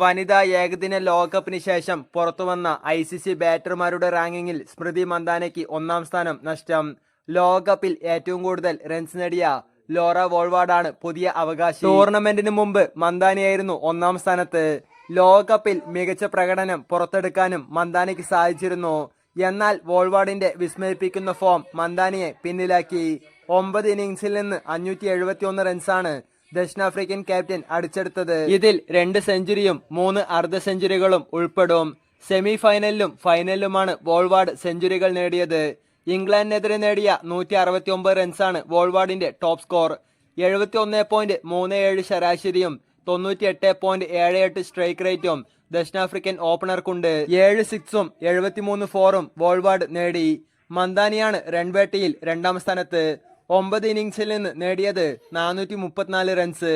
വനിതാ ഏകദിന ലോകകപ്പിന് ശേഷം പുറത്തുവന്ന ഐ സി സി ബാറ്റർമാരുടെ റാങ്കിങ്ങിൽ സ്മൃതി മന്ദാനയ്ക്ക് ഒന്നാം സ്ഥാനം നഷ്ടം. ലോകകപ്പിൽ ഏറ്റവും കൂടുതൽ റൺസ് നേടിയ ലോറ വോൾവാർഡാണ് പുതിയ അവകാശം. ടൂർണമെന്റിന് മുമ്പ് മന്ദാനയായിരുന്നു ഒന്നാം സ്ഥാനത്ത്. ലോകകപ്പിൽ മികച്ച പ്രകടനം പുറത്തെടുക്കാനും മന്ദാനയ്ക്ക് സാധിച്ചിരുന്നു. എന്നാൽ വോൾവാർഡിന്റെ വിസ്മയിപ്പിക്കുന്ന ഫോം മന്ദാനിയെ പിന്നിലാക്കി. ഒമ്പത് ഇന്നിംഗ്സിൽ നിന്ന് അഞ്ഞൂറ്റി എഴുപത്തി ഒന്ന് റൺസാണ് ദക്ഷിണാഫ്രിക്കൻ ക്യാപ്റ്റൻ അടിച്ചെടുത്തത്. ഇതിൽ രണ്ട് സെഞ്ചുറിയും മൂന്ന് അർദ്ധ സെഞ്ചുറികളും ഉൾപ്പെടും. സെമി ഫൈനലിലും ഫൈനലിലുമാണ് വോൾവാർഡ് സെഞ്ചുറികൾ നേടിയത്. ഇംഗ്ലണ്ടിനെതിരെ നേടിയ നൂറ്റി അറുപത്തി ഒമ്പത് റൺസാണ് വോൾവാർഡിന്റെ ടോപ്പ് സ്കോർ. എഴുപത്തി ഒന്ന് പോയിന്റ് മൂന്ന് ഏഴ് ശരാശരിയും തൊണ്ണൂറ്റി എട്ട് പോയിന്റ് ഏഴ് എട്ട് സ്ട്രൈക്ക് റേറ്റും ദക്ഷിണാഫ്രിക്കൻ ഓപ്പണർക്കുണ്ട്. ഏഴ് സിക്സും എഴുപത്തിമൂന്ന് ഫോറും വോൾവാർഡ് നേടി. മന്ദാനിയാണ് റൺവേട്ടിയിൽ രണ്ടാം സ്ഥാനത്ത്. ഒമ്പത് ഇന്നിംഗ്സിൽ നിന്ന് നേടിയത് നാനൂറ്റി മുപ്പത്തിനാല് റൺസ്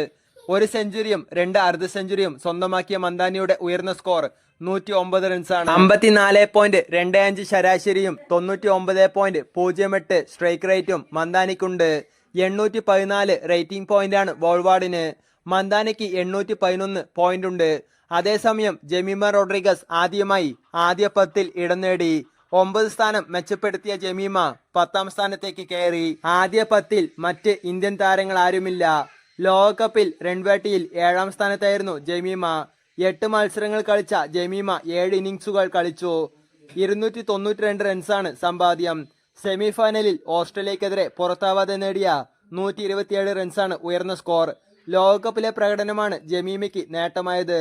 ഒരു സെഞ്ചുറിയും രണ്ട് അർദ്ധ സെഞ്ചുറിയും സ്വന്തമാക്കിയ മന്ദാനിയുടെ ഉയർന്ന സ്കോർ നൂറ്റി ഒമ്പത് റൺസാണ് അമ്പത്തിനാല് പോയിന്റ് രണ്ട് അഞ്ച് ശരാശരിയും തൊണ്ണൂറ്റി ഒമ്പത് പോയിന്റ് പൂജ്യം എട്ട് സ്ട്രൈക്ക് റേറ്റും മന്ദാനിക്കുണ്ട്. എണ്ണൂറ്റി പതിനാല് റേറ്റിംഗ് പോയിന്റാണ് ബോൾവാർഡിന് മന്ദാനയ്ക്ക് എണ്ണൂറ്റി പതിനൊന്ന് പോയിന്റ് ഉണ്ട്. അതേസമയം ജമീമ റോഡ്രിഗസ് ആദ്യമായി ആദ്യ പത്തിൽ ഇടം നേടി. ഒമ്പത് സ്ഥാനം മെച്ചപ്പെടുത്തിയ ജമീമ പത്താം സ്ഥാനത്തേക്ക് കയറി. ആദ്യ പത്തിൽ മറ്റ് ഇന്ത്യൻ താരങ്ങൾ ആരുമില്ല. ലോകകപ്പിൽ രൺവേട്ടിയിൽ ഏഴാം സ്ഥാനത്തായിരുന്നു ജമീമ. എട്ട് മത്സരങ്ങൾ കളിച്ച ജമീമ ഏഴ് ഇന്നിംഗ്സുകൾ കളിച്ചു. ഇരുന്നൂറ്റി തൊണ്ണൂറ്റി രണ്ട് റൺസാണ് സമ്പാദ്യം. സെമിഫൈനലിൽ ഓസ്ട്രേലിയക്കെതിരെ പുറത്താവാതെ നേടിയ നൂറ്റി ഇരുപത്തിയേഴ് റൺസാണ് ഉയർന്ന സ്കോർ. ലോകകപ്പിലെ പ്രകടനമാണ് ജമീമയ്ക്ക് നേട്ടമായത്.